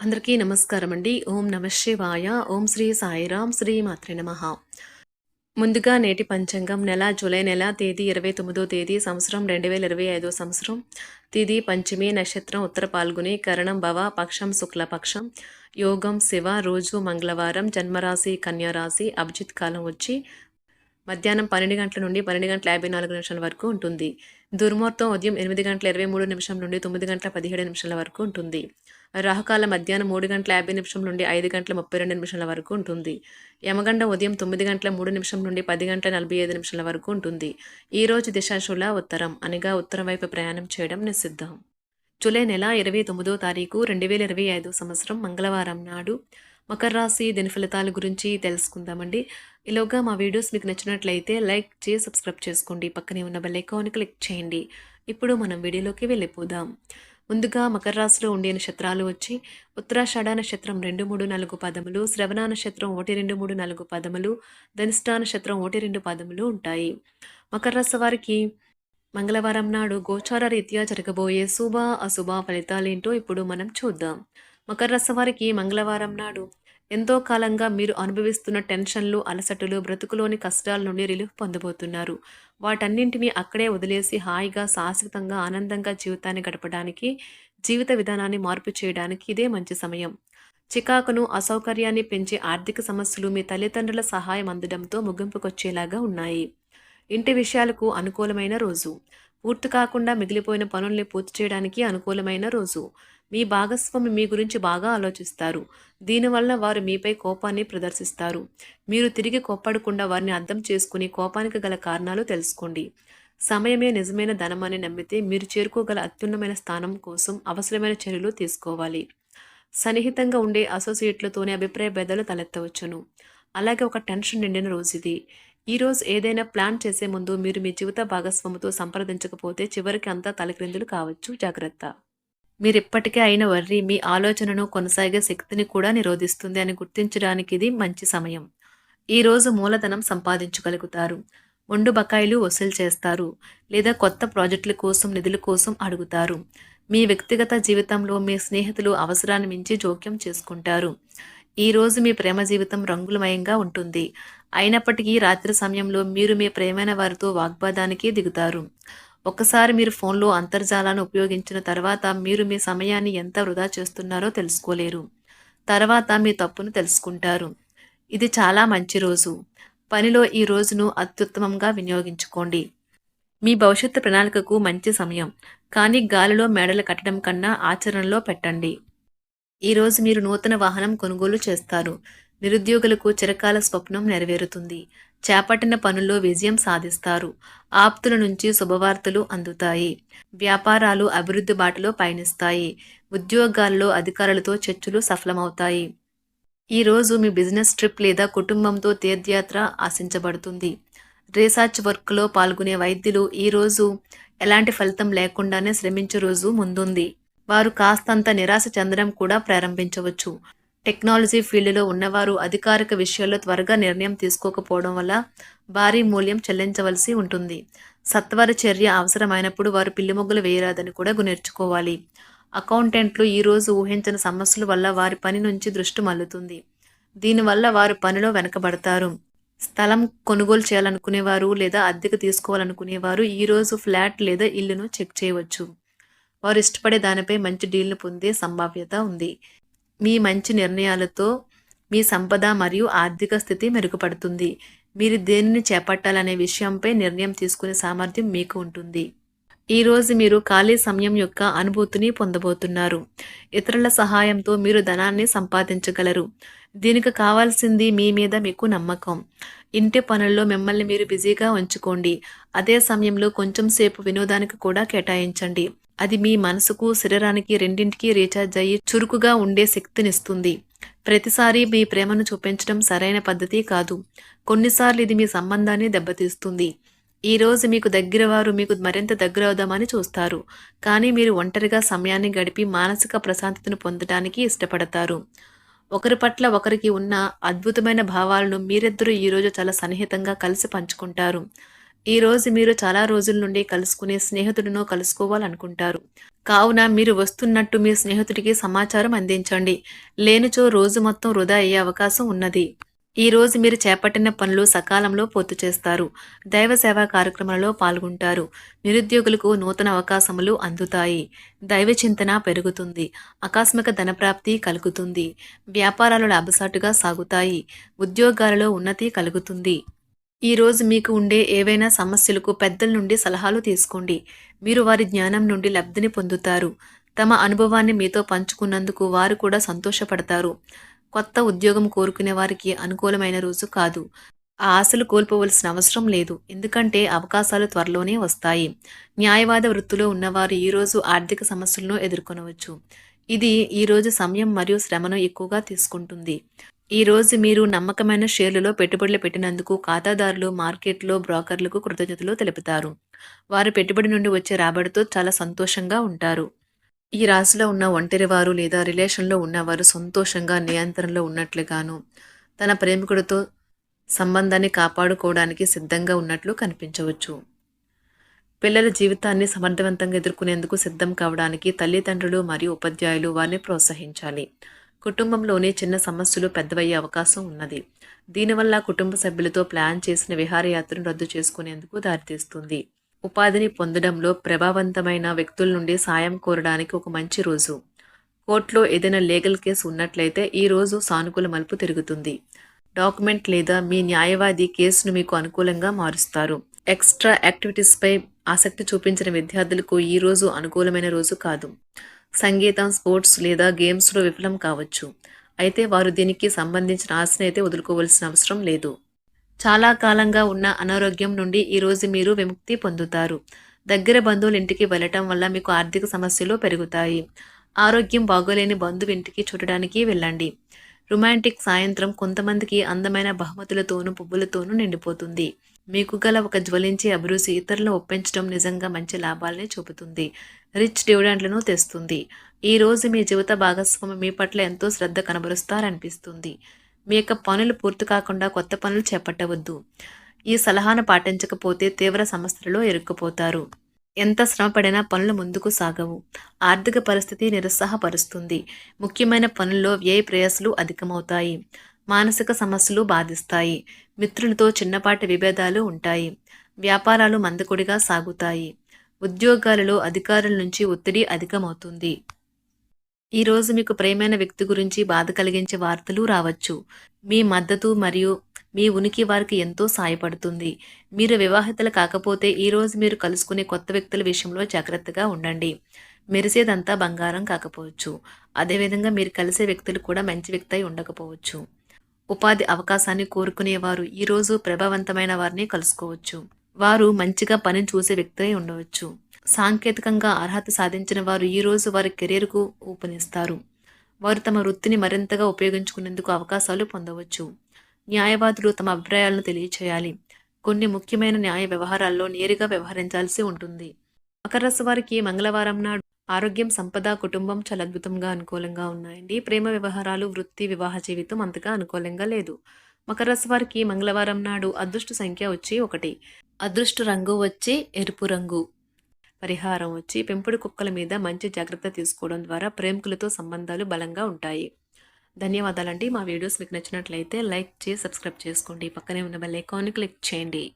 అందరికీ నమస్కారం అండి ఓం నమ శివాయ. ఓం శ్రీ సాయిరాం శ్రీ మాత్రే నమ. ముందుగా నేటి పంచాంగం నెల జూలై నెల తేదీ ఇరవై తొమ్మిదో తేదీ సంవత్సరం రెండు వేల ఇరవై ఐదో సంవత్సరం. తేదీ పంచమి నక్షత్రం ఉత్తర పాల్గొని కరణం భవ పక్షం శుక్లపక్షం యోగం శివ రోజు మంగళవారం జన్మరాశి కన్యారాశి అభిజిత్ కాలం వచ్చి మధ్యాహ్నం పన్నెండు గంటల నుండి పన్నెండు గంటల యాభై నాలుగు నిమిషాల వరకు ఉంటుంది. దుర్ముహూర్తం ఉదయం ఎనిమిది గంటల ఇరవై మూడు నిమిషం నుండి తొమ్మిది గంటల పదిహేడు నిమిషాల వరకు ఉంటుంది. రాహుకాల మధ్యాహ్నం మూడు గంటల యాభై నిమిషం నుండి ఐదు గంటల ముప్పై రెండు నిమిషాల వరకు ఉంటుంది. యమగండ ఉదయం తొమ్మిది గంటల మూడు నిమిషం నుండి పది గంటల నలభై ఐదు నిమిషాల వరకు ఉంటుంది. ఈ రోజు దిశాశుల ఉత్తరం. అనగా ఉత్తరం వైపు ప్రయాణం చేయడం నిషిద్ధం. జూలై నెల ఇరవై తొమ్మిదో తారీఖు రెండు వేల ఇరవై ఐదు సంవత్సరం మంగళవారం నాడు మకర రాశి దీని ఫలితాల గురించి తెలుసుకుందామండి. ఈలోగా మా వీడియోస్ మీకు నచ్చినట్లయితే లైక్ చేసి సబ్స్క్రైబ్ చేసుకోండి. పక్కనే ఉన్న బెల్ ఐకాన్ క్లిక్ చేయండి. ఇప్పుడు మనం వీడియోలోకి వెళ్ళిపోదాం. ముందుగా మకర రాశిలో ఉండే నక్షత్రాలు వచ్చి ఉత్తరాషాఢ నక్షత్రం రెండు మూడు నాలుగు పదములు శ్రవణ నక్షత్రం ఒకటి రెండు మూడు నాలుగు పదములు ధనిష్ఠా నక్షత్రం ఒకటి రెండు పదములు ఉంటాయి. మకర రాశి వారికి మంగళవారం నాడు గోచార రీత్యా జరగబోయే శుభ అశుభ ఫలితాలేంటో ఇప్పుడు మనం చూద్దాం. మకర రాశి వారికి మంగళవారం నాడు. ఎంతో కాలంగా మీరు అనుభవిస్తున్న టెన్షన్లు అలసటలు బ్రతుకులోని కష్టాల నుండి రిలీఫ్ పొందబోతున్నారు. వాటన్నింటినీ అక్కడే వదిలేసి హాయిగా శాశ్వతంగా ఆనందంగా జీవితాన్ని గడపడానికి జీవిత విధానాన్ని మార్పు చేయడానికి ఇదే మంచి సమయం. చికాకును అసౌకర్యాన్ని పెంచే ఆర్థిక సమస్యలు మీ తల్లిదండ్రుల సహాయం అందడంతో ముగింపుకొచ్చేలాగా ఉన్నాయి. ఇంటి విషయాలకు అనుకూలమైన రోజు. పూర్తి కాకుండా మిగిలిపోయిన పనుల్ని పూర్తి చేయడానికి అనుకూలమైన రోజు. మీ భాగస్వామి మీ గురించి బాగా ఆలోచిస్తారు. దీనివల్ల వారు మీపై కోపాన్ని ప్రదర్శిస్తారు. మీరు తిరిగి కోప్పడకుండా వారిని అర్థం చేసుకుని కోపానికి గల కారణాలు తెలుసుకోండి. సమయమే నిజమైన ధనమని నమ్మితే మీరు చేరుకోగల అత్యున్నమైన స్థానం కోసం అవసరమైన చర్యలు తీసుకోవాలి. సన్నిహితంగా ఉండే అసోసియేట్లతోనే అభిప్రాయ భేదాలు తలెత్తవచ్చును. అలాగే ఒక టెన్షన్ నిండిన రోజు ఇది ఈరోజు ఏదైనా ప్లాన్ చేసే ముందు మీరు మీ జీవిత భాగస్వామితో సంప్రదించకపోతే చివరికి అంతా తలక్రిందులు కావచ్చు. జాగ్రత్త. మీరు ఇప్పటికే అయిన వర్రి మీ ఆలోచనను కొనసాగే శక్తిని కూడా నిరోధిస్తుంది అని గుర్తించడానికి ఇది మంచి సమయం. ఈరోజు మూలధనం సంపాదించగలుగుతారు. మొండు బకాయిలు వసూలు చేస్తారు. లేదా కొత్త ప్రాజెక్టుల కోసం నిధుల కోసం అడుగుతారు. మీ వ్యక్తిగత జీవితంలో మీ స్నేహితులు అవసరాన్ని మించి జోక్యం చేసుకుంటారు. ఈ రోజు మీ ప్రేమ జీవితం రంగులమయంగా ఉంటుంది. అయినప్పటికీ రాత్రి సమయంలో మీరు మీ ప్రేమైన వారితో వాగ్వాదానికి దిగుతారు. ఒకసారి మీరు ఫోన్లో అంతర్జాలాన్ని ఉపయోగించిన తర్వాత మీరు మీ సమయాన్ని ఎంత వృధా చేస్తున్నారో తెలుసుకోలేరు. తర్వాత మీ తప్పును తెలుసుకుంటారు. ఇది చాలా మంచి రోజు. పనిలో ఈ రోజును అత్యుత్తమంగా వినియోగించుకోండి. మీ భవిష్యత్తు ప్రణాళికకు మంచి సమయం. కానీ గాలిలో మేడలు కట్టడం కన్నా ఆచరణలో పెట్టండి. ఈరోజు మీరు నూతన వాహనం కొనుగోలు చేస్తారు. నిరుద్యోగులకు చిరకాల స్వప్నం నెరవేరుతుంది. చేపట్టిన పనుల్లో విజయం సాధిస్తారు. ఆప్తుల నుంచి శుభవార్తలు అందుతాయి. వ్యాపారాలు అభివృద్ధి బాటలో పయనిస్తాయి. ఉద్యోగాల్లో అధికారులతో చర్చలు సఫలమవుతాయి. ఈరోజు మీ బిజినెస్ ట్రిప్ లేదా కుటుంబంతో తీర్థయాత్ర ఆశించబడుతుంది. రీసెర్చ్ వర్క్లో పాల్గొనే వైద్యులు ఈరోజు ఎలాంటి ఫలితం లేకుండానే శ్రమించే రోజు ముందుంది. వారు కాస్తంత నిరాశ చెందడం కూడా ప్రారంభించవచ్చు. టెక్నాలజీ ఫీల్డ్లో ఉన్నవారు అధికారిక విషయాల్లో త్వరగా నిర్ణయం తీసుకోకపోవడం వల్ల భారీ మూల్యం చెల్లించవలసి ఉంటుంది. సత్వర చర్య అవసరమైనప్పుడు వారు పిల్లిమొగ్గులు వేయరాదని కూడా నేర్చుకోవాలి అకౌంటెంట్లు ఈరోజు ఊహించిన సమస్యల వల్ల వారి పని నుంచి దృష్టి మల్లుతుంది దీనివల్ల వారు పనిలో వెనకబడతారు. స్థలం కొనుగోలు చేయాలనుకునేవారు లేదా అద్దెకు తీసుకోవాలనుకునేవారు ఈరోజు ఫ్లాట్ లేదా ఇల్లును చెక్ చేయవచ్చు. వారు ఇష్టపడే దానిపై మంచి డీల్ను పొందే సంభావ్యత ఉంది. మీ మంచి నిర్ణయాలతో మీ సంపద మరియు ఆర్థిక స్థితి మెరుగుపడుతుంది. మీరు దేనిని చేపట్టాలనే విషయంపై నిర్ణయం తీసుకునే సామర్థ్యం మీకు ఉంటుంది. ఈరోజు మీరు ఖాళీ సమయం యొక్క అనుభూతిని పొందబోతున్నారు. ఇతరుల సహాయంతో మీరు ధనాన్ని సంపాదించగలరు. దీనికి కావాల్సింది మీ మీద మీకు నమ్మకం. ఇంటి పనుల్లో మిమ్మల్ని మీరు బిజీగా ఉంచుకోండి. అదే సమయంలో కొంచెం సేపు వినోదానికి కూడా కేటాయించండి. అది మీ మనసుకు శరీరానికి రెండింటికి రీఛార్జ్ అయ్యి చురుకుగా ఉండే శక్తినిస్తుంది. ప్రతిసారి మీ ప్రేమను చూపించడం సరైన పద్ధతి కాదు. కొన్నిసార్లు ఇది మీ సంబంధాన్ని దెబ్బతీస్తుంది. ఈ రోజు మీకు దగ్గర వారు మీకు మరింత దగ్గర అవుదామని చూస్తారు. కానీ మీరు ఒంటరిగా సమయాన్ని గడిపి మానసిక ప్రశాంతతను పొందడానికి ఇష్టపడతారు. ఒకరి పట్ల ఒకరికి ఉన్న అద్భుతమైన భావాలను మీరిద్దరూ ఈరోజు చాలా సన్నిహితంగా కలిసి పంచుకుంటారు. ఈరోజు మీరు చాలా రోజుల నుండి కలుసుకునే స్నేహితుడినో కలుసుకోవాలనుకుంటారు. కావున మీరు వస్తున్నట్టు మీ స్నేహితుడికి సమాచారం అందించండి. లేనిచో రోజు మొత్తం వృధా అయ్యే అవకాశం ఉన్నది. ఈ రోజు మీరు చేపట్టిన పనులు సకాలంలో పూర్తి చేస్తారు. దైవ సేవా కార్యక్రమాలలో పాల్గొంటారు. నిరుద్యోగులకు నూతన అవకాశములు అందుతాయి. దైవ చింతన పెరుగుతుంది. ఆకస్మిక ధనప్రాప్తి కలుగుతుంది. వ్యాపారాలు లాభసాటుగా సాగుతాయి. ఉద్యోగాలలో ఉన్నతి కలుగుతుంది. ఈ రోజు మీకు ఉండే ఏవైనా సమస్యలకు పెద్దల నుండి సలహాలు తీసుకోండి. మీరు వారి జ్ఞానం నుండి లబ్ధిని పొందుతారు. తమ అనుభవాన్ని మీతో పంచుకున్నందుకు వారు కూడా సంతోషపడతారు. కొత్త ఉద్యోగం కోరుకునే వారికి అనుకూలమైన రోజు కాదు. ఆ ఆశలు కోల్పోవలసిన అవసరం లేదు. ఎందుకంటే అవకాశాలు త్వరలోనే వస్తాయి. న్యాయవాద వృత్తిలో ఉన్నవారు ఈరోజు ఆర్థిక సమస్యలను ఎదుర్కొనవచ్చు. ఇది ఈరోజు సమయం మరియు శ్రమను ఎక్కువగా తీసుకుంటుంది. ఈ రోజు మీరు నమ్మకమైన షేర్లలో పెట్టుబడులు పెట్టినందుకు ఖాతాదారులు మార్కెట్లో బ్రోకర్లకు కృతజ్ఞతలు తెలుపుతారు. వారు పెట్టుబడి నుండి వచ్చే రాబడితో చాలా సంతోషంగా ఉంటారు. ఈ రాశిలో ఉన్న ఒంటరివారు లేదా రిలేషన్లో ఉన్నవారు సంతోషంగా నియంత్రణలో ఉన్నట్లుగాను తన ప్రేమికుడితో సంబంధాన్ని కాపాడుకోవడానికి సిద్ధంగా ఉన్నట్లు కనిపించవచ్చు. పిల్లల జీవితాన్ని సమర్థవంతంగా ఎదుర్కొనేందుకు సిద్ధం కావడానికి తల్లిదండ్రులు మరియు ఉపాధ్యాయులు వారిని ప్రోత్సహించాలి. కుటుంబంలోనే చిన్న సమస్యలు పెద్దవయ్యే అవకాశం ఉన్నది. దీనివల్ల కుటుంబ సభ్యులతో ప్లాన్ చేసిన విహారయాత్రను రద్దు చేసుకునేందుకు దారితీస్తుంది. ఉపాధిని పొందడంలో ప్రభావవంతమైన వ్యక్తుల నుండి సాయం కోరడానికి ఒక మంచి రోజు. కోర్టులో ఏదైనా లీగల్ కేసు ఉన్నట్లయితే ఈ రోజు సానుకూల మలుపు తిరుగుతుంది. డాక్యుమెంట్ లేదా మీ న్యాయవాది కేసును మీకు అనుకూలంగా మారుస్తారు. ఎక్స్ట్రా యాక్టివిటీస్పై ఆసక్తి చూపించిన విద్యార్థులకు ఈ రోజు అనుకూలమైన రోజు కాదు. సంగీతం స్పోర్ట్స్ లేదా గేమ్స్లో విఫలం కావచ్చు. అయితే వారు దీనికి సంబంధించిన ఆశను అయితే వదులుకోవాల్సిన అవసరం లేదు. చాలా కాలంగా ఉన్న అనారోగ్యం నుండి ఈరోజు మీరు విముక్తి పొందుతారు. దగ్గర బంధువుల ఇంటికి వెళ్ళటం వల్ల మీకు ఆర్థిక సమస్యలు పెరుగుతాయి. ఆరోగ్యం బాగోలేని బంధువు ఇంటికి చూడడానికి వెళ్ళండి. రొమాంటిక్ సాయంత్రం కొంతమందికి అందమైన బహుమతులతోనూ పువ్వులతోనూ నిండిపోతుంది. మీకు గల ఒక జ్వలించే అభిరుచి ఇతరులు ఒప్పించడం నిజంగా మంచి లాభాలనే చూపుతుంది. రిచ్ డివిడెంట్లను తెస్తుంది. ఈ రోజు మీ జీవిత భాగస్వామి మీ పట్ల ఎంతో శ్రద్ధ కనబరుస్తారనిపిస్తుంది. మీ యొక్క పనులు పూర్తి కాకుండా కొత్త పనులు చేపట్టవద్దు. ఈ సలహాను పాటించకపోతే తీవ్ర సమస్యలలో ఇరుక్కుపోతారు. ఎంత శ్రమపడినా పనులు ముందుకు సాగవు. ఆర్థిక పరిస్థితి నిరుత్సాహపరుస్తుంది. ముఖ్యమైన పనుల్లో వ్యయ ప్రయాసలు అధికమవుతాయి. మానసిక సమస్యలు బాధిస్తాయి. మిత్రులతో చిన్నపాటి విభేదాలు ఉంటాయి. వ్యాపారాలు మందకొడిగా సాగుతాయి. ఉద్యోగాలలో అధికారుల నుంచి ఒత్తిడి అధికమవుతుంది. ఈరోజు మీకు ప్రేమైన వ్యక్తి గురించి బాధ కలిగించే వార్తలు రావచ్చు. మీ మద్దతు మరియు మీ ఉనికి వారికి ఎంతో సాయపడుతుంది. మీరు వివాహితలు కాకపోతే ఈరోజు మీరు కలుసుకునే కొత్త వ్యక్తుల విషయంలో జాగ్రత్తగా ఉండండి. మెరిసేదంతా బంగారం కాకపోవచ్చు. అదేవిధంగా మీరు కలిసే వ్యక్తులు కూడా మంచి వ్యక్తి అయి ఉండకపోవచ్చు. ఉపాధి అవకాశాన్ని కోరుకునేవారు. ఈరోజు ప్రభావవంతమైన వారిని కలుసుకోవచ్చు. వారు మంచిగా పని చూసే వ్యక్తి ఉండవచ్చు. సాంకేతికంగా అర్హత సాధించిన వారు ఈరోజు వారి కెరీర్కు ఊపనిస్తారు. వారు తమ వృత్తిని మరింతగా ఉపయోగించుకునేందుకు అవకాశాలు పొందవచ్చు. న్యాయవాదులు తమ అభిప్రాయాలను తెలియచేయాలి. కొన్ని ముఖ్యమైన న్యాయ వ్యవహారాల్లో నేరుగా వ్యవహరించాల్సి ఉంటుంది. మకర వారికి మంగళవారం నాడు ఆరోగ్యం సంపద కుటుంబం చాలా అద్భుతంగా అనుకూలంగా ఉన్నాయండి. ప్రేమ వ్యవహారాలు వృత్తి వివాహ జీవితం అంతగా అనుకూలంగా లేదు. మకర రాశి వారికి మంగళవారం నాడు అదృష్ట సంఖ్య వచ్చి ఒకటి. అదృష్ట రంగు వచ్చి ఎరుపు రంగు. పరిహారం వచ్చి పెంపుడు కుక్కల మీద మంచి జాగ్రత్త తీసుకోవడం ద్వారా ప్రేమికులతో సంబంధాలు బలంగా ఉంటాయి. ధన్యవాదాలండి. మా వీడియోస్ మీకు నచ్చినట్లయితే లైక్ చేసి సబ్స్క్రైబ్ చేసుకోండి. పక్కనే ఉన్న బెల్ ఐకాన్ని క్లిక్ చేయండి.